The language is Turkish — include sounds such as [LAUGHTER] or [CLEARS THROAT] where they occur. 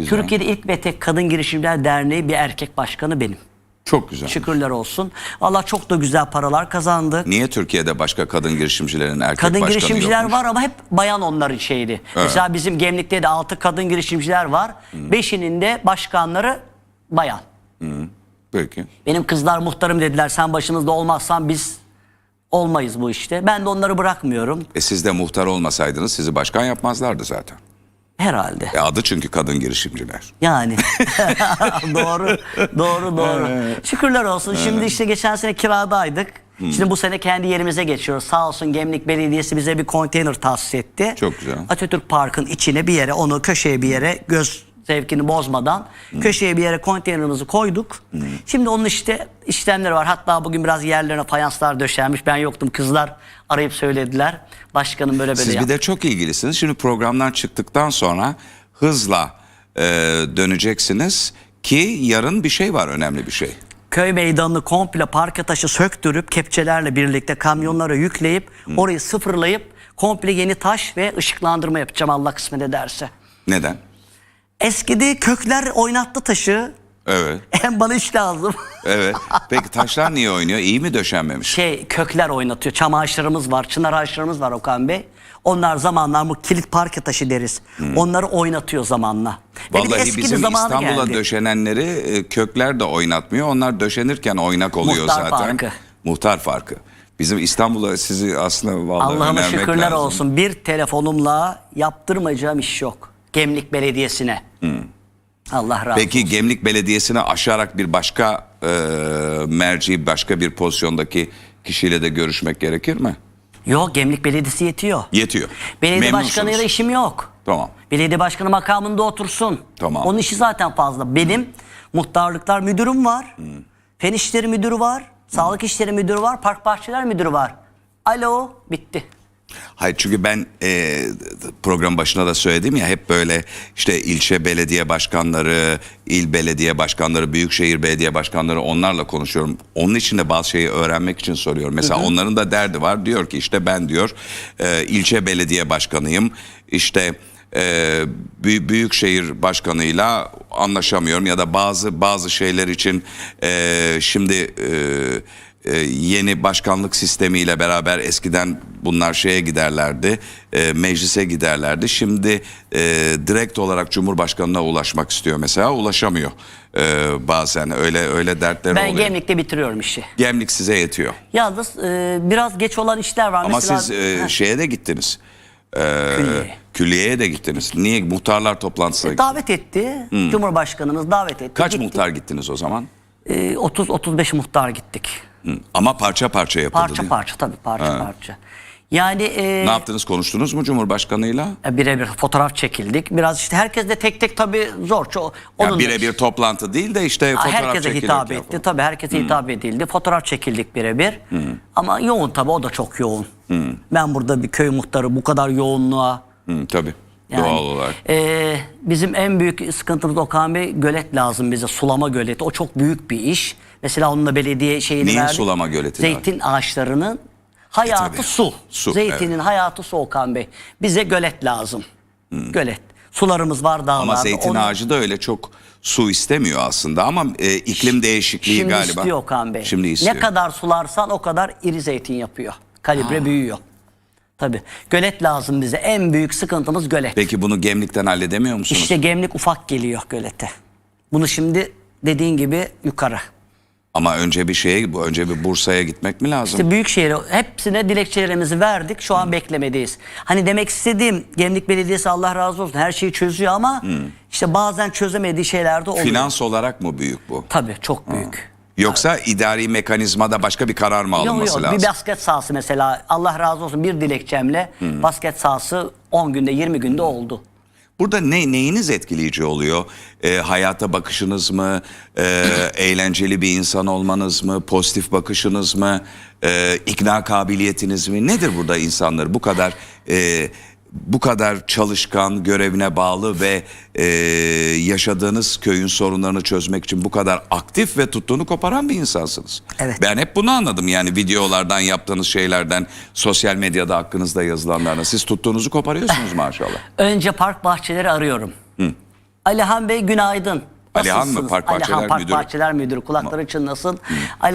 Güzel. Türkiye'de ilk ve tek Kadın Girişimciler Derneği bir erkek başkanı benim. Çok güzel. Şükürler olsun. Allah çok da güzel paralar kazandı. Niye Türkiye'de başka kadın girişimcilerin erkek Kadın başkanı girişimciler yokmuş? var ama hep bayan onların şeydi. Mesela bizim Gemlik'te de 6 kadın girişimciler var. Beşinin de başkanları bayan. Peki. Benim kızlar muhtarım dediler. Sen başımızda olmazsan biz olmayız bu işte. Ben de onları bırakmıyorum. E siz de muhtar olmasaydınız sizi başkan yapmazlardı zaten. Herhalde. E adı çünkü kadın girişimciler. Yani. [LAUGHS] [LAUGHS] doğru, doğru, doğru. Şükürler olsun. Şimdi işte geçen sene kiradaydık. Şimdi bu sene kendi yerimize geçiyoruz. Sağ olsun Gemlik Belediyesi bize bir konteyner tahsis etti. Çok güzel. Atatürk Park'ın içine bir yere, onu köşeye bir yere göz zevkini bozmadan köşeye bir yere konteynerimizi koyduk. Şimdi onun işte işlemleri var. Hatta bugün biraz yerlerine fayanslar döşenmiş. Ben yoktum. Kızlar arayıp söylediler. Başkanım böyle böyle Siz yap- bir de çok ilgilisiniz. Şimdi programdan çıktıktan sonra hızla e, döneceksiniz ki yarın bir şey var önemli bir şey. köy meydanını komple parke taşı söktürüp kepçelerle birlikte kamyonlara yükleyip orayı sıfırlayıp komple yeni taş ve ışıklandırma yapacağım Allah kısmet ederse. Neden? Eskidi kökler oynattı taşı. Evet. [LAUGHS] Hem bana iş lazım. Evet. Peki taşlar niye oynuyor? İyi mi döşenmemiş? Şey kökler oynatıyor. Çam ağaçlarımız var, çınar ağaçlarımız var Okan Bey. Onlar zamanlar bu kilit parke taşı deriz. Onları oynatıyor zamanla. Ve bir de Vallahi eskidi bizim zamanı İstanbul'a geldi. döşenenleri e, kökler de oynatmıyor. Onlar döşenirken oynak oluyor Muhtar zaten. farkı. Muhtar farkı. Bizim İstanbul'a sizi aslında vallahi Allah'ıma önermek şükürler lazım. olsun. Bir telefonumla yaptırmayacağım iş yok. Gemlik Belediyesi'ne. Allah razı olsun. Peki Gemlik Belediyesi'ne aşarak bir başka e, merci, başka bir pozisyondaki kişiyle de görüşmek gerekir mi? Yok Gemlik Belediyesi yetiyor. Yetiyor. Belediye Memnunsunuz. başkanıyla işim yok. Tamam. Belediye başkanı makamında otursun. Tamam. Onun işi zaten fazla. Benim muhtarlıklar müdürüm var. Fen işleri müdürü var. Sağlık işleri müdürü var. Park bahçeler müdürü var. Alo bitti. Hayır çünkü ben e, program başına da söyledim ya hep böyle işte ilçe belediye başkanları, il belediye başkanları, büyükşehir belediye başkanları onlarla konuşuyorum. Onun için de bazı şeyi öğrenmek için soruyorum. Mesela onların da derdi var. Diyor ki işte ben diyor e, ilçe belediye başkanıyım. İşte e, büy- büyükşehir başkanıyla anlaşamıyorum ya da bazı bazı şeyler için e, şimdi e, e, yeni başkanlık sistemiyle beraber eskiden bunlar şeye giderlerdi, e, meclise giderlerdi. Şimdi e, direkt olarak Cumhurbaşkanına ulaşmak istiyor mesela, ulaşamıyor e, bazen öyle öyle dertleri Ben oluyor. Gemlik'te bitiriyorum işi. Gemlik size yetiyor. Yalnız e, biraz geç olan işler var. Ama Mesela, siz e, şeye de gittiniz. E, Külliye. külliyeye de gittiniz. Niye muhtarlar toplantısına gittiniz? davet etti. Cumhurbaşkanımız davet etti. Kaç Gittik. muhtar gittiniz o zaman? E, 30-35 muhtar gittik. Hı. Ama parça parça yapıldı Parça değil mi? parça tabii parça parça. Yani e, Ne yaptınız konuştunuz mu Cumhurbaşkanıyla? E, birebir fotoğraf çekildik. Biraz işte herkes de tek tek tabii zor. Ço Ya onun da- birebir toplantı değil de işte Ha, fotoğraf herkese çekilirken hitap falan. etti. Tabii herkese hitap edildi. Fotoğraf çekildik birebir. Ama yoğun tabii o da çok yoğun. Ben burada bir köy muhtarı bu kadar yoğunluğa Hı, tabii. yani, Doğal olarak. e, bizim en büyük sıkıntımız Okan Bey gölet lazım bize. Sulama göleti. O çok büyük bir iş. Mesela onunla belediye şeyini Neyin verdik. sulama göleti Zeytin ağaçlarının hayatı E, su. Su, Zeytinin hayatı su Okan Bey. Bize gölet lazım. Gölet. Sularımız var dağlarda. Ama zeytin Onu- ağacı da öyle çok su istemiyor aslında ama e, iklim değişikliği Şimdi galiba. istiyor Okan Bey. Şimdi istiyor. Ne kadar sularsan o kadar iri zeytin yapıyor. Kalibre büyüyor. Tabii. Gölet lazım bize. En büyük sıkıntımız gölet. Peki bunu gemlikten halledemiyor musunuz? İşte gemlik ufak geliyor gölete. Bunu şimdi dediğin gibi yukarı. Ama önce bir şeye, bu önce bir Bursa'ya gitmek mi lazım? İşte büyükşehir'e hepsine dilekçelerimizi verdik. Şu an beklemedeyiz. Hani demek istediğim Gemlik Belediyesi Allah razı olsun her şeyi çözüyor ama işte bazen çözemediği şeyler de oluyor. Finans olarak mı büyük bu? Tabii çok büyük. Yoksa idari mekanizmada başka bir karar mı Yok alınması yok lazım? bir basket sahası mesela Allah razı olsun bir dilekçemle basket sahası 10 günde 20 günde oldu. Burada ne neyiniz etkileyici oluyor? Ee, hayata bakışınız mı? Ee, [CLEARS THROAT] eğlenceli bir insan olmanız mı? Pozitif bakışınız mı? Ee, ikna kabiliyetiniz mi? Nedir burada insanları bu kadar e, bu kadar çalışkan, görevine bağlı ve e, yaşadığınız köyün sorunlarını çözmek için bu kadar aktif ve tuttuğunu koparan bir insansınız. Evet. Ben hep bunu anladım yani videolardan yaptığınız şeylerden, sosyal medyada hakkınızda yazılanlardan. Siz tuttuğunuzu koparıyorsunuz maşallah. [LAUGHS] Önce park bahçeleri arıyorum. Alihan Bey günaydın. Alihan mı? Park Bahçeler Alihan Park Müdürü. Bahçeler Müdürü. Kulakları çınlasın. Alihan